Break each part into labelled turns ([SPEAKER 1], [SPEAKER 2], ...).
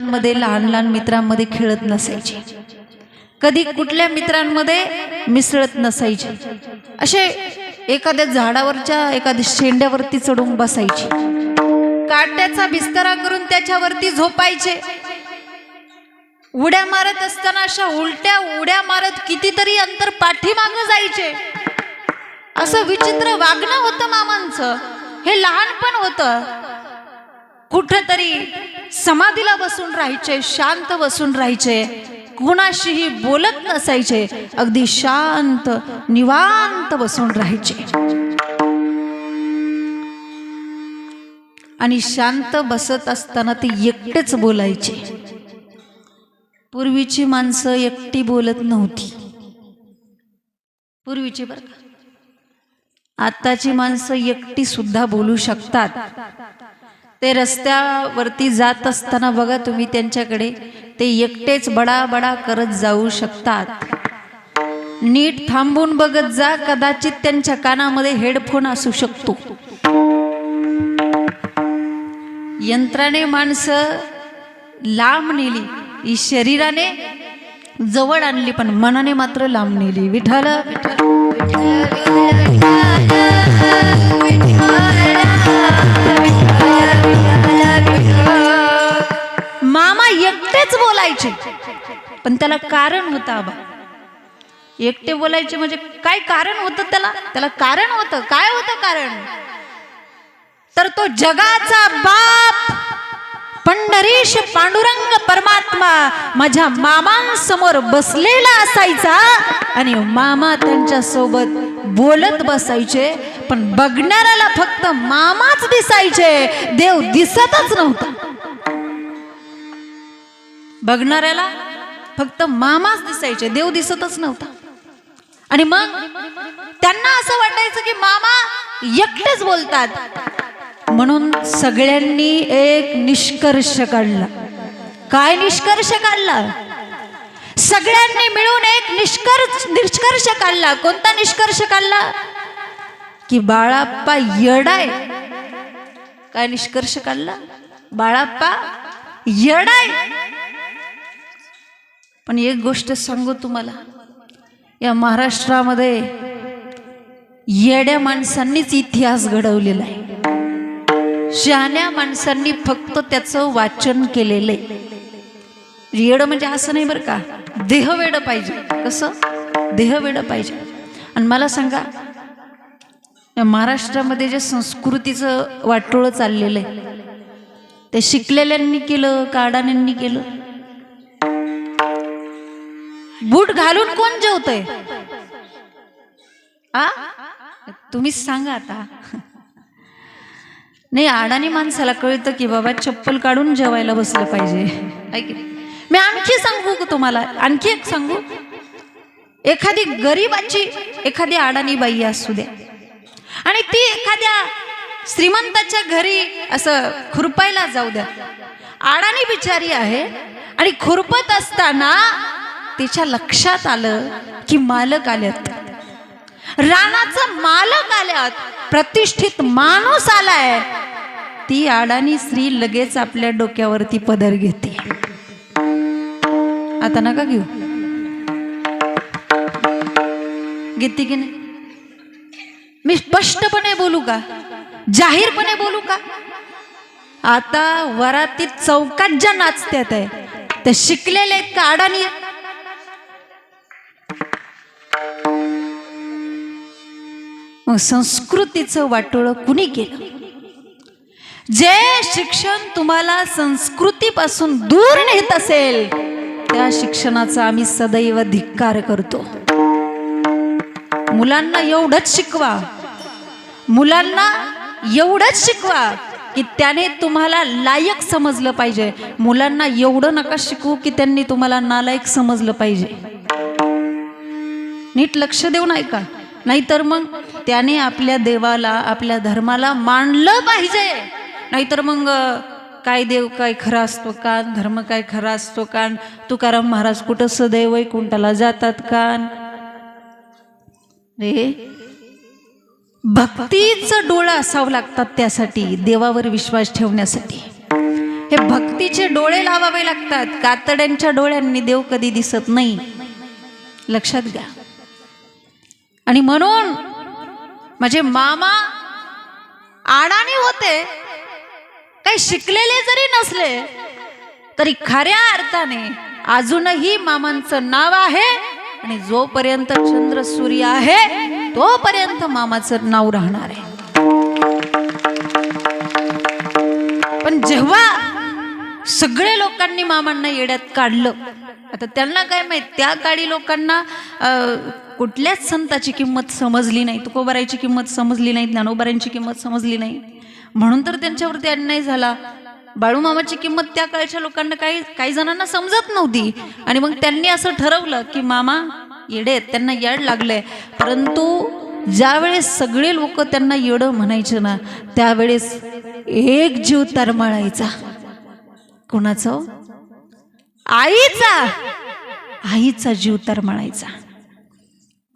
[SPEAKER 1] मध्ये लहान लहान मित्रांमध्ये खेळत नसायचे. कधी कुठल्या मित्रांमध्ये मिसळत नसायचे. असे एखाद्या झाडावरच्या एखाद्या शेंड्यावरती चढून बसायचे. काट्याचा बिस्तरा करून त्याच्यावरती झोपायचे. उड्या मारत असताना अशा उलट्या उड्या मारत कितीतरी अंतर पाठीमागं जायचे. असं विचित्र वागणं होतं मामांचं. हे लहानपण होतं. कुठंतरी समाधीला बसून राहायचे शांत बसून राहायचे कुणाशीही बोलत नसायचे अगदी शांत निवांत बसून राहायचे. आणि शांत बसत असताना ते एकटेच बोलायचे. पूर्वीची माणसं एकटी बोलत नव्हती. पूर्वीची बरं का? आताची माणसं एकटी सुद्धा बोलू शकतात. ते रस्त्यावरती जात असताना बघा तुम्ही त्यांच्याकडे ते एकटेच बडा बडा करत जाऊ शकतात नीट थांबून बघत जा कदाचित त्यांच्या कानामध्ये हेडफोन असू शकतो यंत्राने माणसं लांब नेली ही शरीराने जवळ आणली पण मनाने मात्र लांब नेली विठाल मामा एकटेच बोलायचे. पण त्याला कारण होतं आबा. एकटे बोलायचे म्हणजे काय कारण होतं त्याला? त्याला कारण होतं. काय होतं कारण? तर तो जगाचा बाप पंढरीश पांडुरंग परमात्मा माझ्या मामांसमोर बसलेला असायचा आणि मामा त्यांच्यासोबत बोलत बसायचे. पण बघणाऱ्याला फक्त मामाच दिसायचे. देव दिसतच नव्हता. बघणाऱ्याला फक्त मामाच दिसायचे. देव दिसतच नव्हता. आणि मग त्यांना असं वाटायचं की मामा एकटेच बोलतात. म्हणून सगळ्यांनी एक निष्कर्ष काढला. काय निष्कर्ष काढला? सगळ्यांनी मिळून एक निष्कर्ष निष्कर्ष काढला. कोणता निष्कर्ष काढला? की बाळाप्पा येडाय. काय निष्कर्ष काढला? बाळाप्पा येडाय. पण एक गोष्ट सांगू तुम्हाला. या महाराष्ट्रामध्ये येड्या माणसांनीच इतिहास घडवलेला आहे. शहाण्या माणसांनी फक्त त्याचं वाचन केलेलं आहे. येडं म्हणजे असं नाही बरं का देहवेडं पाहिजे. कसं? देहवेडं पाहिजे. आणि मला सांगा या महाराष्ट्रामध्ये जे संस्कृतीचं वाटोळं चाललेलं आहे ते शिकलेल्यांनी केलं काडाण्यांनी केलं? बूट घालून कोण जेवतय? आ? तुम्हीच सांगा आता. नाही अडाणी माणसाला कळतं की बाबा चप्पल काढून जेवायला बसलं पाहिजे. मी आणखी सांगू का तुम्हाला? आणखी एक सांगू? एखादी गरीबाची एखादी अडाणी बाई असू द्या आणि ती एखाद्या श्रीमंताच्या घरी असं खुरपायला जाऊ द्या. अडाणी बिचारी आहे आणि खुरपत असताना तिच्या लक्षात आलं की मालक आल्यात. रानाचा मालक आल्यात. प्रतिष्ठित माणूस आलाय. ती अडाणी स्त्री लगेच आपल्या डोक्यावरती पदर घेते. आता नका घेऊ. घेते की नाही? मी स्पष्टपणे बोलू का? जाहीरपणे बोलू का? आता वरातीत चौकात ज्या नाचत्यात आहे त्या शिकलेले आहेत का अडाणी? मग संस्कृतीचं वाटोळं कुणी केलं? जे शिक्षण तुम्हाला संस्कृतीपासून दूर नेत असेल त्या शिक्षणाचा आम्ही सदैव धिक्कार करतो. मुलांना एवढंच शिकवा. मुलांना एवढंच शिकवा की त्याने तुम्हाला लायक समजलं पाहिजे. मुलांना एवढं नका शिकवू की त्यांनी तुम्हाला नालायक समजलं पाहिजे. नीट लक्ष देऊन ऐका. नाहीतर मग त्याने आपल्या देवाला आपल्या धर्माला मानलं पाहिजे. नाहीतर मग काय देव काय खरा असतो का धर्म काय खरा असतो का तुकाराम महाराज कुठं सदैव वैकुंठाला जातात का रे भक्तीचं डोळं असावं लागतात त्यासाठी देवावर विश्वास ठेवण्यासाठी. हे भक्तीचे डोळे लावावे लागतात. कातड्यांच्या डोळ्यांनी देव कधी दिसत नाही. लक्षात घ्या. आणि म्हणून माझे मामा आडाणी होते. काही शिकलेले जरी नसले तरी खऱ्या अर्थाने अजूनही मामांचं नाव आहे आणि जोपर्यंत चंद्र सूर्य आहे तोपर्यंत मामाचं नाव राहणार आहे. पण जेव्हा सगळे लोकांनी मामांना येड्यात काढलं. आता त्यांना काय माहीत त्या काळी लोकांना कुठल्याच संताची किंमत समजली नाही तुकोबारायची किंमत समजली नाही ज्ञानोबारांची किंमत समजली नाही. म्हणून तर त्यांच्यावरती अन्याय झाला. बाळूमामाची किंमत त्या काळच्या लोकांना काही काही जणांना समजत नव्हती. आणि मग त्यांनी असं ठरवलं की मामा येडे त्यांना येड लागलंय. परंतु ज्यावेळेस सगळे लोक त्यांना येडं म्हणायचे ना त्यावेळेस एक जीव तरमाळायचा. कोणाचं? आईचा. आईचा जीव तर म्हणायचा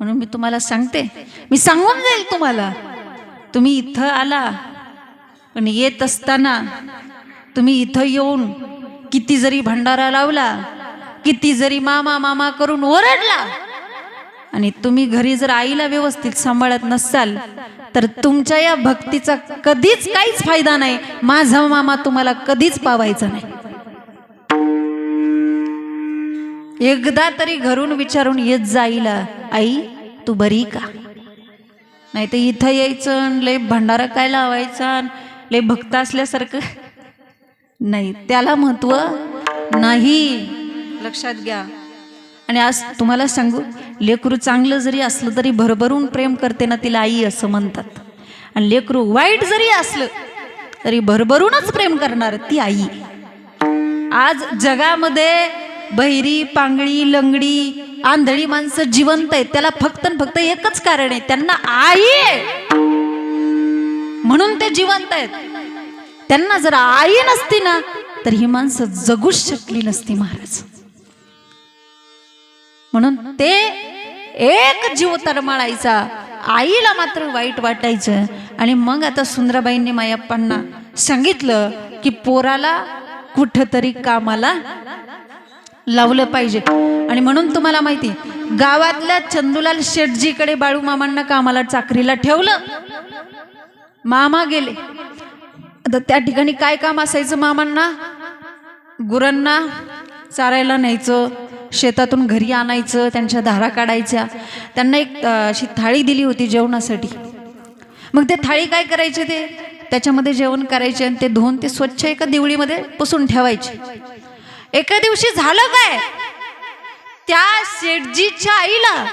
[SPEAKER 1] म्हणून मी तुम्हाला सांगते. मी सांगून जाईल तुम्हाला. तुम्ही इथं आला पण येत असताना तुम्ही इथं येऊन किती जरी भंडारा लावला किती जरी मामा मामा करून ओरडला आणि तुम्ही घरी जर आईला व्यवस्थित सांभाळत नसाल तर तुमच्या या भक्तीचा कधीच काहीच फायदा नाही. माझा मामा तुम्हाला कधीच पावायचा नाही. एकदा तरी घरून विचारून येत जाईला आई तू बरी का? नाही तर इथं यायचं लय भंडारा काय लावायचा लय भक्त असल्यासारखं. नाही त्याला महत्त्व नाही. लक्षात घ्या. आणि आज तुम्हाला सांगू लेकरू चांगलं जरी असलं तरी भरभरून प्रेम करते ना तिला आई असं म्हणतात. आणि लेकरू वाईट जरी असलं तरी भरभरूनच प्रेम करणार ती आई. आज जगामध्ये बहिरी पांगळी लंगडी आंधळी माणसं जिवंत आहेत. त्याला फक्त फक्त एकच कारण आहे. त्यांना आई आहे. म्हणून ते जिवंत आहेत. त्यांना जर आई नसती ना तर ही माणसं जगूच शकली नसती महाराज. म्हणून ते एक जीव तरमाळायचा आईला मात्र वाईट वाटायचं. आणि मग आता सुंदराबाईंनी मायाप्पांना सांगितलं की पोराला कुठंतरी कामाला लावलं पाहिजे. आणि म्हणून तुम्हाला माहिती गावातल्या चंदूलाल शेटजीकडे बाळू मामांना कामाला चाकरीला ठेवलं. मामा गेले. आता त्या ठिकाणी काय काम असायचं मामांना? गुरांना चारायला न्यायचं शेतातून घरी आणायचं त्यांच्या धारा काढायच्या. त्यांना एक अशी थाळी दिली होती जेवणासाठी. मग ते थाळी काय करायचे ते? त्याच्यामध्ये जेवण करायचे आणि ते धुवून ते स्वच्छ एका दिवळीमध्ये पुसून ठेवायचे. एका दिवशी झालं काय? त्या शेठजीच्या आईला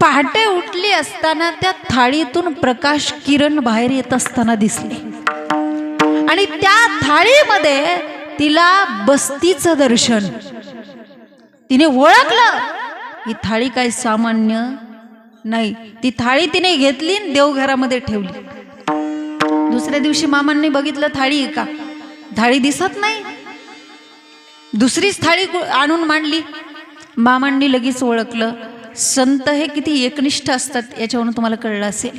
[SPEAKER 1] पहाटे उठली असताना त्या थाळीतून प्रकाश किरण बाहेर येत असताना दिसले. आणि त्या थाळीमध्ये तिला बस्तीचं दर्शन. तिने ओळखलं ही थाळी काय सामान्य नाही. ती थाळी तिने घेतली आणि देवघरामध्ये ठेवली. दुसऱ्या दिवशी मामांनी बघितलं थाळी का? थाळी दिसत नाही. दुसरीच थाळी आणून मांडली. मामांनी लगेच ओळखलं. संत हे किती एकनिष्ठ असतात याच्यावरून तुम्हाला कळलं असेल.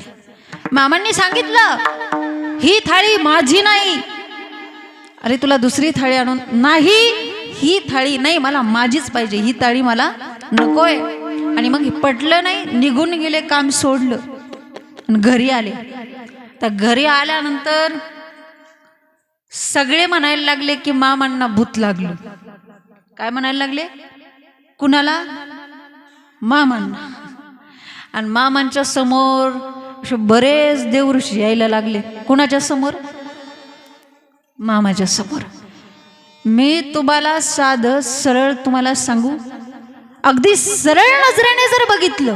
[SPEAKER 1] मामांनी सांगितलं ही थाळी माझी नाही. अरे तुला दुसरी थाळी आणून नाही ही थाळी नाही मला माझीच पाहिजे. ही थाळी मला नकोय. आणि मग पटलं नाही निघून गेले काम सोडलं. आणि घरी आले. तर घरी आल्यानंतर सगळे म्हणायला लागले की मामांना भूत लागलं. काय म्हणायला लागले? कुणाला? मामांना. आणि मामांच्या समोर असे बरेच देवऋषी यायला लागले. कुणाच्या समोर? मामाच्या समोर. मी तुम्हाला साधं सरळ तुम्हाला सांगू? अगदी सरळ नजरेने जर बघितलं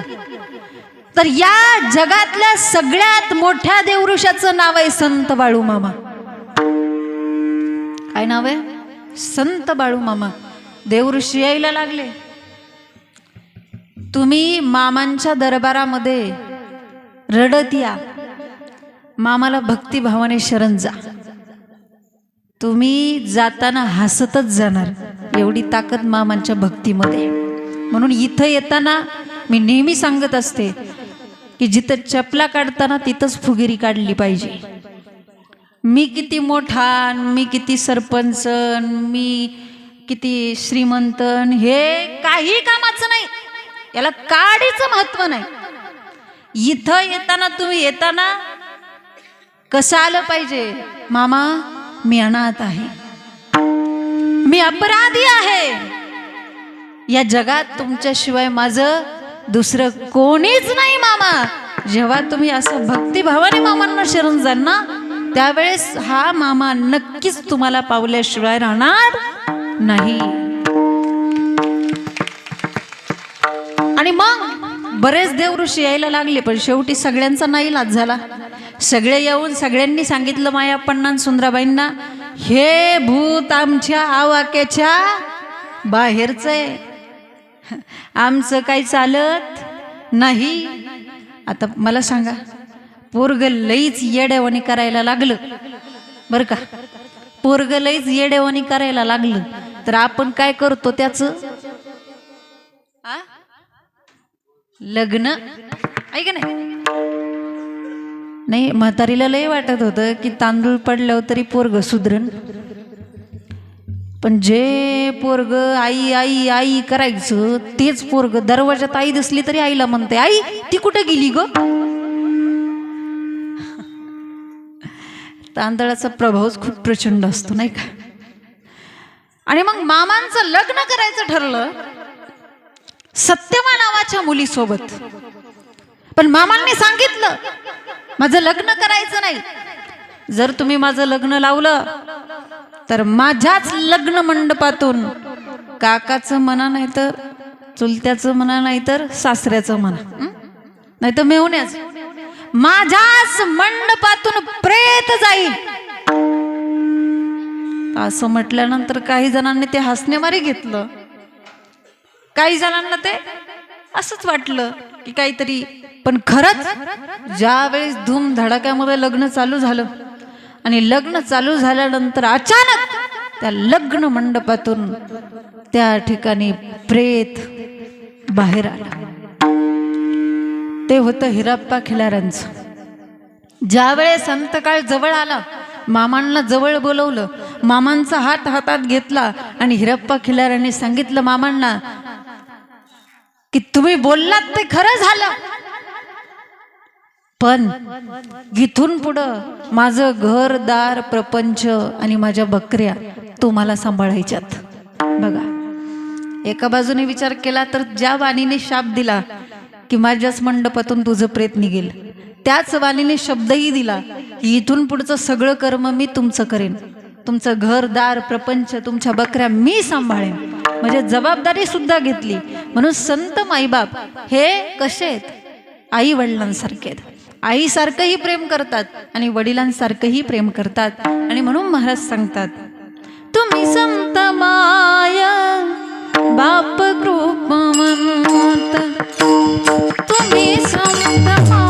[SPEAKER 1] तर या जगातल्या सगळ्यात मोठ्या देवऋषाचं नाव आहे संत बाळू मामा काय नाव आहे? संत बाळू मामा. देवऋषी यायला लागले. तुम्ही मामांच्या दरबारामध्ये रडत या. मामाला भक्तिभावाने शरण जा. तुम्ही जाताना हसतच जाणार. एवढी ताकद मामांच्या भक्तीमध्ये. म्हणून इथं येताना मी नेहमी सांगत असते की जिथं चपला काढताना तिथंच फुगिरी काढली पाहिजे. मी किती मोठा मी किती सरपंच मी किती श्रीमंत हे काही कामाचं नाही. याला काडीचं महत्त्व नाही. इथं येताना तुम्ही येताना कसं आलं पाहिजे? मामा मी अनाथ आहे. मी अपराधी आहे. या जगात तुमच्याशिवाय माझं दुसरं कोणीच नाही मामा. जेव्हा तुम्ही असं भक्तिभावाने मामांना शरण जाल ना त्यावेळेस हा मामा नक्कीच तुम्हाला पावल्याशिवाय राहणार नाही. आणि मग बरेच देव ऋषी यायला लागले पण शेवटी सगळ्यांचा नाही लाज झाला. सगळे येऊन सगळ्यांनी सांगितलं मायाप्पांना आणि सुंदराबाईंना हे भूत आमच्या आवाक्याच्या बाहेरचं आहे. आमचं काही चालत नाही. आता मला सांगा पोरग लईच येड्यावणी करायला लागलं. बरं का? पोरग लईच येड्यावणी करायला लागलं. तर आपण काय करतो त्याच? लग्न? ऐक नाही? नाही म्हातारीला लय वाटत होतं की तांदूळ पडल्यावर तरी पोरग सुधरण पण जे पोरग आई आई आई करायचं तेच पोरग दरवाजात आई दिसली तरी आईला म्हणते आई ती कुठे गेली ग? तांदळाचा प्रभावच खूप प्रचंड असतो नाही का? आणि मग मामांचं लग्न करायचं ठरलं सत्यमा नावाच्या मुलीसोबत. पण मामांनी सांगितलं माझं लग्न करायचं नाही. जर तुम्ही माझं लग्न लावलं तर माझ्याच लग्न मंडपातून काकाचं म्हणा नाही तर चुलत्याचं म्हणा नाही तर सासऱ्याचं म्हणा नाही तर मेहुण्याच. माझ्याच मंडपातून प्रेत जाईल असं म्हटल्यानंतर काही जणांनी ते हसणेमारी घेतलं. काही जणांना ते असंच वाटलं की काहीतरी पण खरंच ज्या वेळेस धूम धडाक्यामध्ये लग्न चालू झालं आणि लग्न चालू झाल्यानंतर अचानक त्या लग्न मंडपातून त्या ठिकाणी प्रेत बाहेर आला. ते होतं हिराप्पा खिलारांचं ज्यावेळेस अंतकाळ जवळ आला मामांना जवळ बोलवलं मामांचा हात हातात घेतला आणि हिरप्पा खिलाराने सांगितलं मामांना की तुम्ही बोललात ते खरं झालं. पण इथून पुढं माझं घर दार प्रपंच आणि माझ्या बकऱ्या तुम्हाला सांभाळायच्यात. बघा एका बाजूने विचार केला तर ज्या वाणीने शाप दिला की माझ्याच मंडपातून तुझं प्रेत निघेल. त्याच वाणीने शब्दही दिला की इथून पुढचं सगळं कर्म मी तुमचं करेन. तुमचं घर दार प्रपंच तुमच्या बकऱ्या मी सांभाळेन. म्हणजे जबाबदारी सुद्धा घेतली. म्हणून संत माईबाप हे कसे आहेत? आई वडिलांसारखे आहेत. आईसारखंही प्रेम करतात आणि वडिलांसारखंही प्रेम करतात. आणि म्हणून महाराज सांगतात तुम्ही संत माया बाप कृपवंत तुम्ही संत माया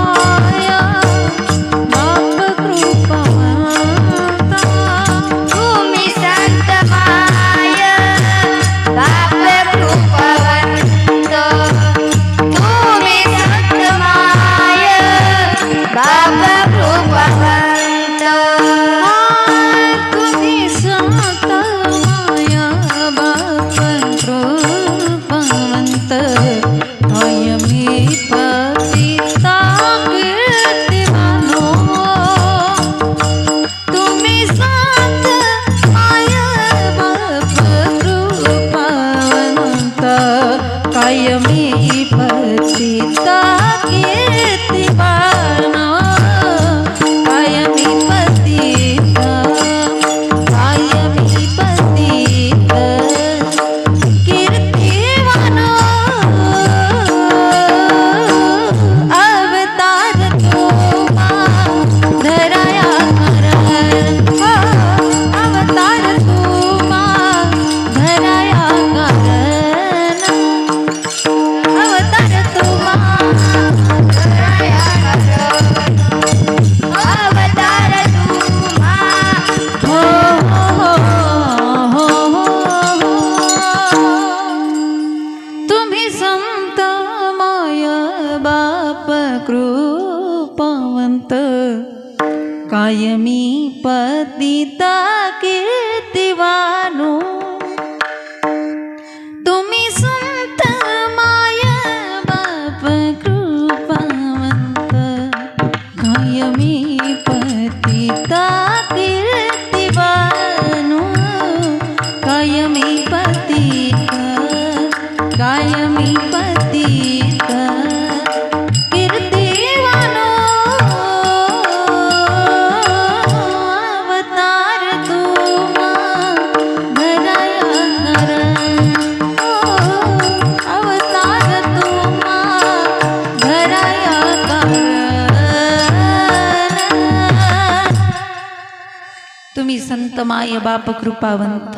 [SPEAKER 2] संत माय बाप कृपावंत.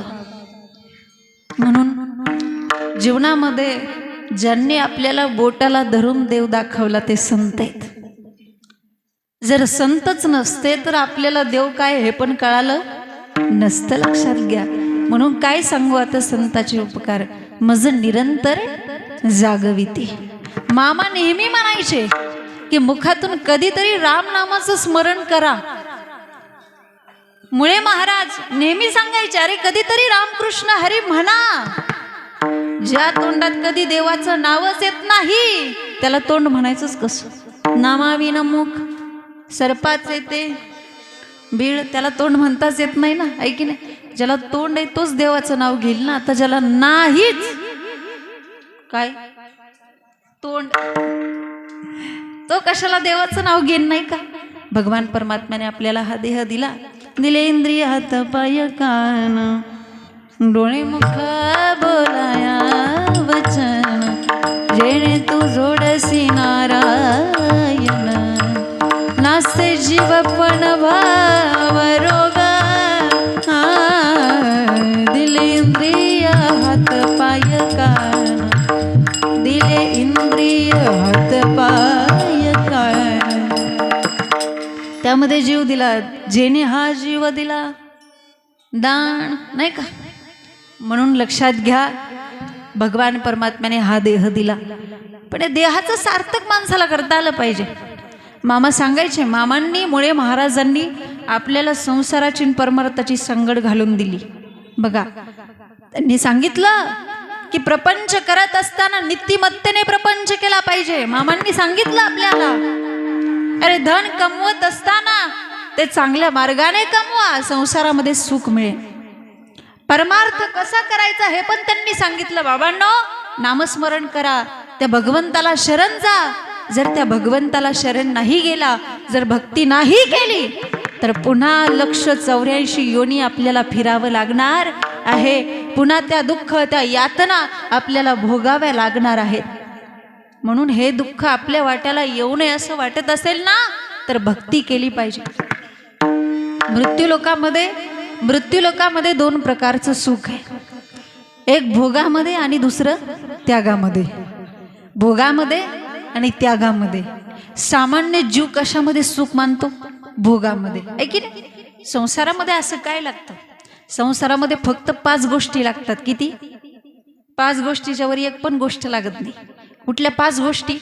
[SPEAKER 1] म्हणून जीवनामध्ये ज्यांनी आपल्याला बोटाला धरून देव दाखवला ते संत आहेत. जर संतच नसते तर आपल्याला देव काय हे पण कळालं नसतं लक्षात घ्या. म्हणून काय सांगू आता संताचे उपकार? मज निरंतर जागविती. मामा नेहमी म्हणायचे की मुखातून कधीतरी रामनामाचं स्मरण करा. मुळे महाराज नेहमी सांगायचे अरे कधीतरी रामकृष्ण हरी म्हणा. ज्या तोंडात कधी देवाचं नावच येत नाही त्याला तोंड म्हणायचंच कसं? नामाविन मुख सर्पाच येते. बीळ त्याला तोंड म्हणताच येत नाही ना? ऐकी नाही? ज्याला तोंड आहे तोच देवाचं नाव घेईल ना? आता ज्याला नाहीच. काय? तोंड. तो कशाला देवाचं नाव घेईन नाही का? भगवान परमात्म्याने आपल्याला हा देह दिला. दिले इंद्रिय हात पाय कान. डोळे मुख बोलाया वचन. जेणे तू जोडसी नारायण. नासे जीव पण भा त्यामध्ये जीव दिला. जेने हा जीव दिला. दान नाही का? म्हणून लक्षात घ्या भगवान परमात्म्याने हा देह दिला. पण या देहाचं सार्थक माणसाला करता आलं पाहिजे. मामा सांगायचे मामांनी मुळे महाराजांनी आपल्याला संसाराची परमार्थाची संगड घालून दिली. बघा त्यांनी सांगितलं की प्रपंच करत असताना नित्यमत्तेने प्रपंच केला पाहिजे. मामांनी सांगितलं आपल्याला. अरे धन कमवत असताना ते चांगल्या मार्गाने कमवा संसारामध्ये सुख मिळेल परमार्थ कसा करायचा हे पण त्यांनी सांगितलं. बाबांनो नामस्मरण करा. त्या भगवंताला शरण जा. जर त्या भगवंताला शरण नाही गेला जर भक्ती नाही केली तर पुन्हा लक्ष चौऱ्याऐंशी योनी आपल्याला फिरावं लागणार आहे. पुन्हा त्या दुःख त्या यातना आपल्याला भोगाव्या लागणार आहेत. म्हणून हे दुःख आपल्या वाट्याला येऊ नये असं वाटत असेल ना तर भक्ती केली पाहिजे. मृत्यूलोकामध्ये मृत्यूलोकामध्ये दोन प्रकारचं सुख आहे. एक भोगामध्ये आणि दुसरं त्यागामध्ये. भोगामध्ये आणि त्यागामध्ये. सामान्य जीव कशामध्ये सुख मानतो? भोगामध्ये. आहे की नाही? संसारामध्ये असं काय लागतं? संसारामध्ये फक्त पाच गोष्टी लागतात. किती? पाच गोष्टीच्यावर एक पण गोष्ट लागत नाही. कुठल्या पाच गोष्टी?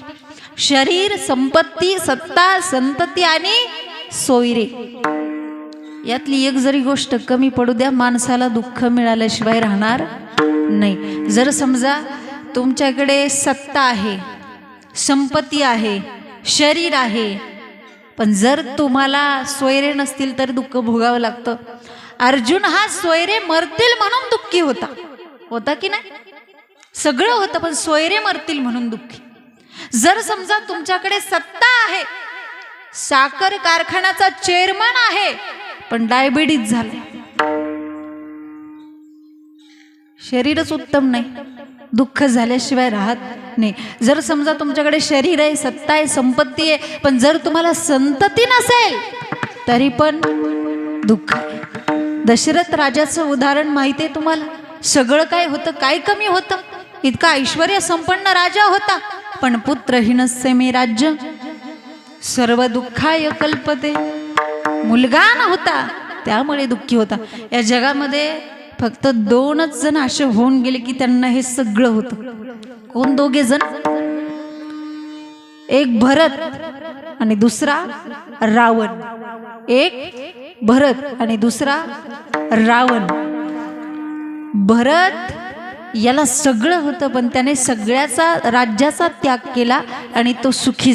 [SPEAKER 1] शरीर संपत्ती सत्ता संतती आणि सोयरे. यातली एक जरी गोष्ट कमी पडू द्या माणसाला दुःख मिळाल्याशिवाय राहणार नाही. जर समजा तुमच्याकडे सत्ता आहे संपत्ती आहे शरीर आहे पण जर तुम्हाला सोयरे नसतील तर दुःख भोगावं लागतं. अर्जुन हा सोयरे मरतील म्हणून दुःखी होता. होता की नाही? सगळं होतं पण सोयरे मरतील म्हणून दुःखी. जर समजा तुमच्याकडे सत्ता आहे साखर कारखान्याचा चेअरमन आहे पण डायबिटीज झाले. शरीरच उत्तम नाही. दुःख झाल्याशिवाय राहत नाही. जर समजा तुमच्याकडे शरीर आहे सत्ता आहे संपत्ती आहे पण जर तुम्हाला संतती नसेल तरी पण दुःख दशरथ राजाचं उदाहरण माहिती आहे तुम्हाला? सगळं काय होतं काय कमी होतं? इतका ऐश्वर संपन्न राजा होता पण पुत्रहीनस्य मी राज्य. सर्व दुःखाय कल्पते. मुलगा नव्हता त्यामुळे दुःखी होता. या जगामध्ये फक्त दोनच जण असे होऊन गेले की त्यांना हे सगळं होतं. कोण दोघे जण? एक भरत आणि दुसरा रावण. एक भरत आणि दुसरा रावण. भरत याला सगळं होतं पण त्याने सगळ्याचा राज्याचा त्याग केला आणि तो सुखी